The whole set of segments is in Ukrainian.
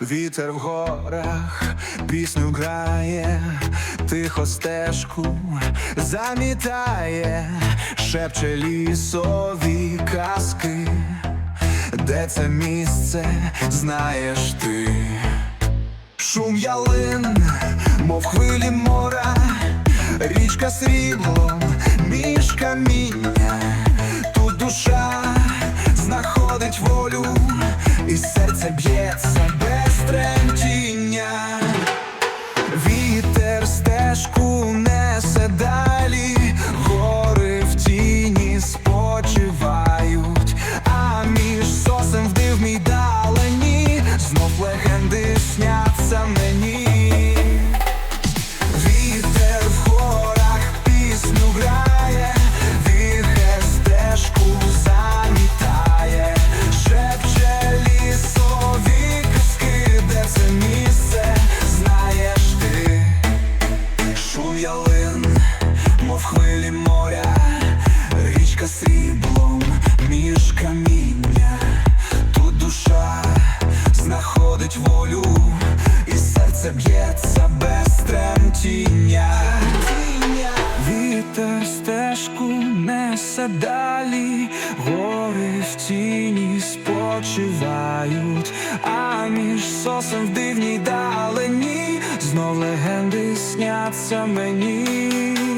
Вітер в горах пісню грає, тихо стежку замітає, шепче лісові казки, де це місце знаєш ти. Шум ялин, мов хвилі мора, річка сріблом каміння, тут душа знаходить волю, і серце б'ється ялин, мов хвилі моря, річка сріблом між каміння, тут душа знаходить волю, і серце б'ється без тремтіння. Вітер стежку несе далі, гори в тіні спочивають, а між сосен в дивній далині знов легенди сняться мені.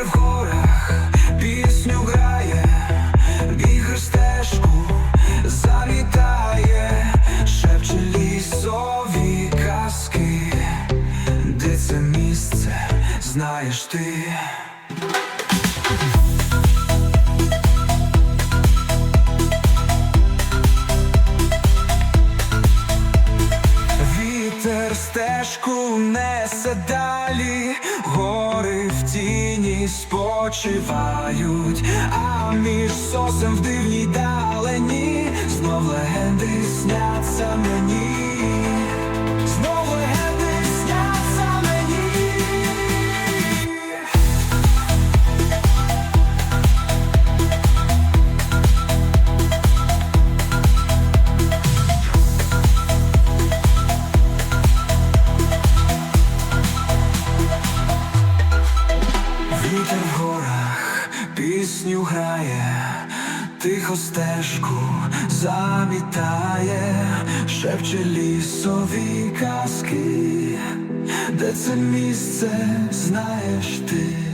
Вітер в горах пісню грає, вітер стежку замітає, шепче лісові казки, де це місце знаєш ти. Вітер стежку несе спочивають, а між сосен в дивній далені знов легенди сняться мені. Пісню грає, тихо стежку замітає, шепче лісові казки, де це місце знаєш ти.